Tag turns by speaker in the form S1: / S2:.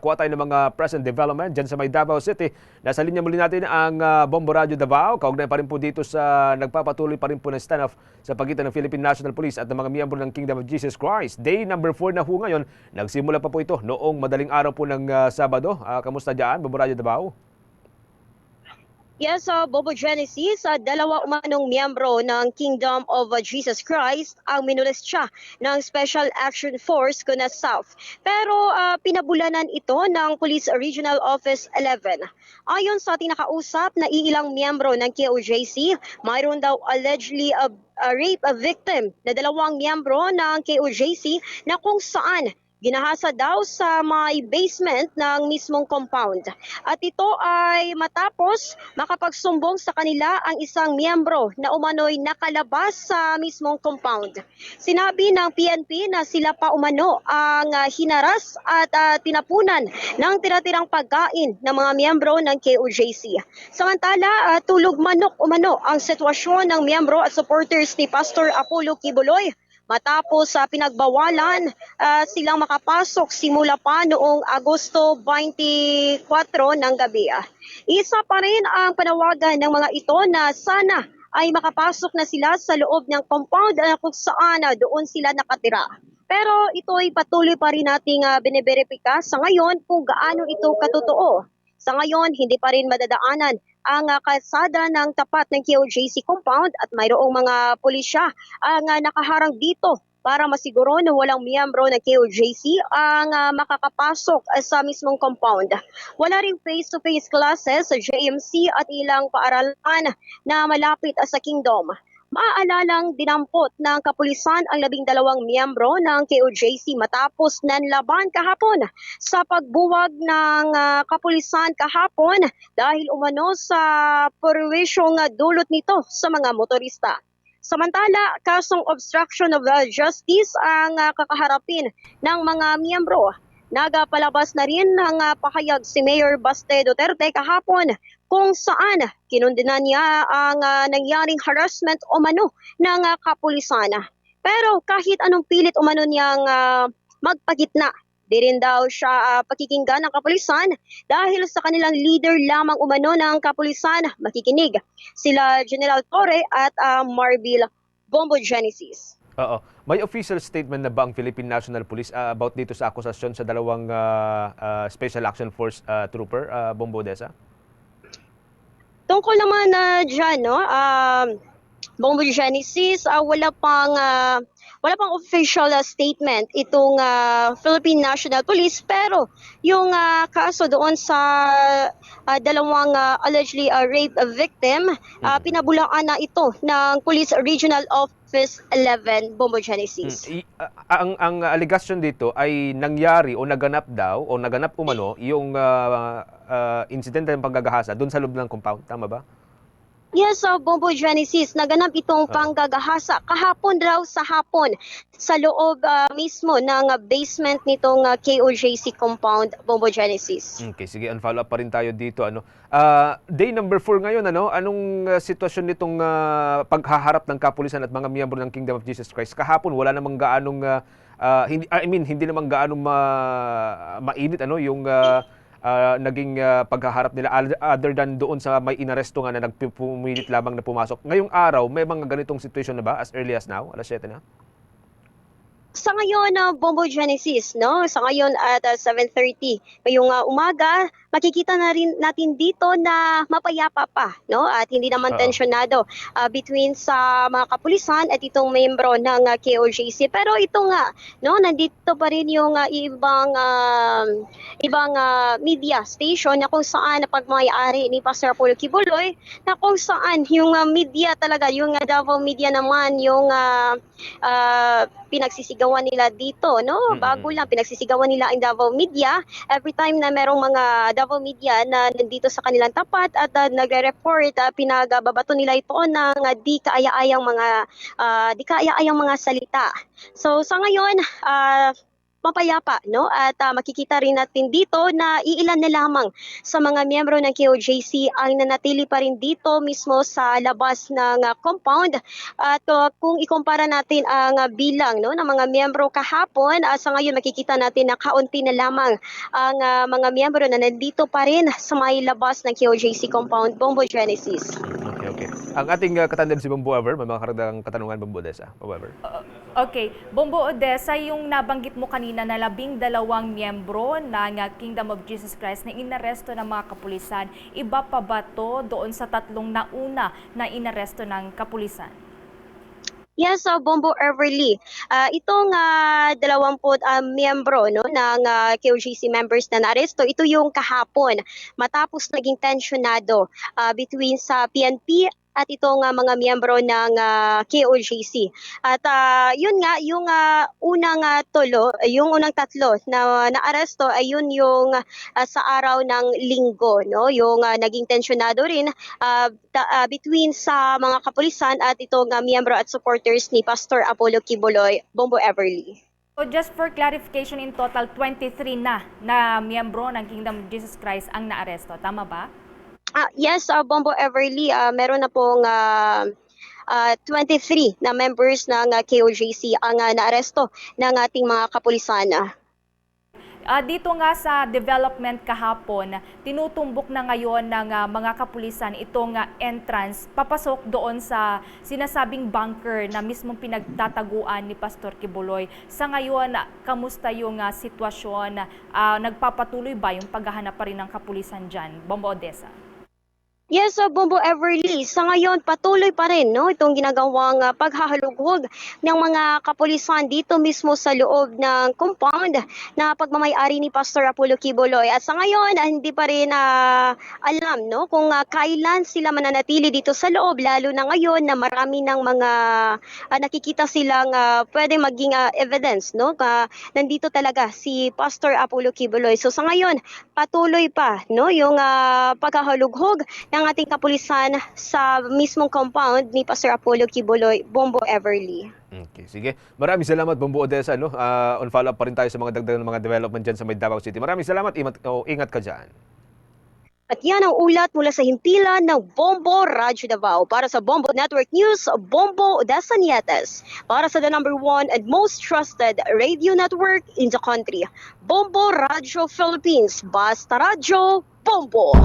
S1: Kuha tayo ng mga present development dyan sa may Davao City. Nasa linya muli natin ang uh, Bombo Radio Davao. Kaugnay pa rin po dito sa nagpapatuloy pa rin po ng standoff sa pagitan ng Philippine National Police at ng mga miyembro ng Kingdom of Jesus Christ. Day number 4 na ho ngayon. Nagsimula pa po ito noong madaling araw po ng uh, Sabado. Uh, kamusta dyan, Bombo Radio Davao?
S2: Yes, sa Bobo Genesis, uh, dalawa umanong miyembro ng Kingdom of uh, Jesus Christ ang minulist siya ng Special Action Force Kuna South. Pero uh, pinabulanan ito ng Police Regional Office 11. Ayon sa ating nakausap na iilang miyembro ng KOJC, mayroon daw allegedly a, a rape a victim na dalawang miyembro ng KOJC na kung saan ginahasa daw sa may basement ng mismong compound. At ito ay matapos makapagsumbong sa kanila ang isang miyembro na umano'y nakalabas sa mismong compound. Sinabi ng PNP na sila pa umano ang uh, hinaras at uh, tinapunan ng tiratirang pagkain ng mga miyembro ng KOJC. Samantala, uh, tulog manok umano ang sitwasyon ng miyembro at supporters ni Pastor Apollo Kibuloy matapos sa uh, pinagbawalan uh, silang makapasok simula pa noong Agosto 24 ng gabi. Isa pa rin ang panawagan ng mga ito na sana ay makapasok na sila sa loob ng compound na kung saan uh, doon sila nakatira. Pero ito ay patuloy pa rin nating uh, biniberipika sa ngayon kung gaano ito katotoo. Sa ngayon, hindi pa rin madadaanan ang uh, kalsada ng tapat ng KOJC compound at mayroong mga pulisya ang uh, nakaharang dito para masiguro na walang miyembro ng KOJC ang uh, makakapasok sa mismong compound. Wala ring face-to-face classes sa JMC at ilang paaralan na malapit sa Kingdom. Maaalalang dinampot ng kapulisan ang labing dalawang miyembro ng KOJC matapos nanlaban kahapon sa pagbuwag ng uh, kapulisan kahapon dahil umano sa perwisyong dulot nito sa mga motorista. Samantala, kasong obstruction of justice ang uh, kakaharapin ng mga miyembro Nagapalabas na rin ng uh, pahayag si Mayor Baste Duterte kahapon kung saan kinundinan niya ang uh, nangyaring harassment o mano ng uh. Pero kahit anong pilit umano niyang uh, magpagitna, di rin daw siya uh, pakikinggan ng kapulisan dahil sa kanilang leader lamang umano ng kapulisan makikinig. Sila General Torre at uh, Bombo Genesis.
S1: Oo. May official statement na ba ang Philippine National Police uh, about dito sa akusasyon sa dalawang uh, uh, Special Action Force uh, trooper, uh, Bombo Desa?
S2: Tungkol naman na uh, dyan, no? Um, Bombo Genesis, uh, wala pang uh, wala pang official uh, statement itong uh, Philippine National Police pero yung uh, kaso doon sa uh, dalawang uh, allegedly uh, rape victim uh, pinabulaan na ito ng Police Regional Office 11 Bombo Genesis.
S1: Hmm. I, uh, ang ang allegation dito ay nangyari o naganap daw o naganap umano yung uh, uh, incident ng panggagahasa doon sa loob ng compound, tama ba?
S2: Yes, uh, Bombo Genesis, naganap itong
S1: Ah.
S2: panggagahasa kahapon raw sa hapon sa loob uh, mismo ng uh, basement nitong uh, KOJC compound, Bombo Genesis.
S1: Okay, sige, un-follow up pa rin tayo dito. Ano? Ah, day number 4 ngayon, ano? Anong ah, sitwasyon nitong ah, paghaharap ng kapulisan at mga miyembro ng Kingdom of Jesus Christ? Kahapon, wala namang gaanong, ah, ah, hindi, I mean, hindi namang gaanong ma, mainit, ano? Yung ah, ah, naging ah, paghaharap nila other than doon sa may inaresto nga na nagpumilit lamang na pumasok. Ngayong araw, may mga ganitong situation na ba as early as now? Alas 7 na?
S2: Sa ngayon, uh, Bombo Genesis, no? Sa ngayon at uh, 7.30 ngayong uh, umaga, makikita na rin natin dito na mapayapa pa, no? At hindi naman
S1: Oo.
S2: tensyonado uh, between sa mga kapulisan at itong membro ng uh, KOJC. Pero ito nga, no? Nandito pa rin yung uh, ibang uh, ibang uh, media station na kung saan pagmayari ni Pastor Paul Kibuloy na kung saan yung uh, media talaga, yung uh, Davao media naman, yung uh, uh, pinagsisigawan nila dito, no? Bago lang, pinagsisigawan nila ang Davao Media. Every time na merong mga Davao Media na nandito sa kanilang tapat at uh, nagre-report, uh, pinagababato nila ito ng uh, di kaaya-ayang mga, uh, di kaaya-ayang mga salita. So sa ngayon, uh, mapayapa no? At ah, makikita rin natin dito na iilan na lamang sa mga miyembro ng KOJC ang nanatili pa rin dito mismo sa labas ng ah, compound. At ah, kung ikumpara natin ang ah, bilang no ng mga miyembro kahapon ah, sa ngayon makikita natin na kaunti na lamang ang ah, mga miyembro na nandito pa rin sa may labas ng KOJC compound. Bombo Genesis.
S1: Ang ating uh, katandem si Bombo Ever, may mga karagdagang katanungan Bombo Desa. Bombo Ever.
S3: Okay, Bombo Odessa, yung nabanggit mo kanina na labing dalawang miyembro ng uh, Kingdom of Jesus Christ na inaresto ng mga kapulisan, iba pa ba to doon sa tatlong nauna na inaresto ng kapulisan?
S2: Yes, so Bombo Everly. Ah, itong uh, 20 ah, miyembro no ng ah, KOGC members na naaresto, ito yung kahapon matapos naging tensionado ah, between sa PNP at itong ah, mga miyembro ng ah, KOGC. At ah, yun nga yung ah, unang ah, tulo, yung unang tatlo na naaresto ay yun yung ah, sa araw ng linggo, no? Yung ah, naging tensionado rin ah, ta- ah, between sa mga kapulisan at itong ah, miyembro at supporters ni Pastor Apollo Kibuloy, Bombo Everly.
S3: So just for clarification, in total 23 na na miyembro ng Kingdom of Jesus Christ ang naaresto. Tama ba?
S2: Ah, yes, ah, Bombo Everly, ah, meron na pong ah, ah, 23 na members ng ah, KOJC ang ah, naaresto ng ating mga kapulisan. Ah,
S3: dito nga sa development kahapon, tinutumbok na ngayon ng ah, mga kapulisan itong ah, entrance papasok doon sa sinasabing bunker na mismong pinagtataguan ni Pastor Kibuloy. Sa ngayon, kamusta yung ah, sitwasyon? Ah, nagpapatuloy ba yung paghahanap pa rin ng kapulisan dyan? Bombo Odessa.
S2: Yes, so Bombo Everly, sa ngayon patuloy pa rin no, itong ginagawang ah, paghahalughog ng mga kapulisan dito mismo sa loob ng compound na pagmamayari ni Pastor Apollo Kibuloy. At sa ngayon, ah, hindi pa rin ah, alam no, kung ah, kailan sila mananatili dito sa loob, lalo na ngayon na marami ng mga ah, nakikita silang ah, pwede maging ah, evidence. No? ka nandito talaga si Pastor Apollo Kibuloy. So sa ngayon, patuloy pa no, yung ah, paghahalughog ng ating kapulisan sa mismong compound ni Pastor Apollo Kibuloy, Bombo Everly.
S1: Okay, sige. Maraming salamat Bombo Odessa. No? Ah, on follow up pa rin tayo sa mga dagdag ng mga development dyan sa may Davao City. Maraming salamat. Imat, oh, ingat ka dyan.
S2: At yan ang ulat mula sa himpilan ng Bombo Radyo Davao. Para sa Bombo Network News, Bombo Odessa Nietes. Para sa the number one and most trusted radio network in the country, Bombo Radyo Philippines. Basta Radyo, Bombo!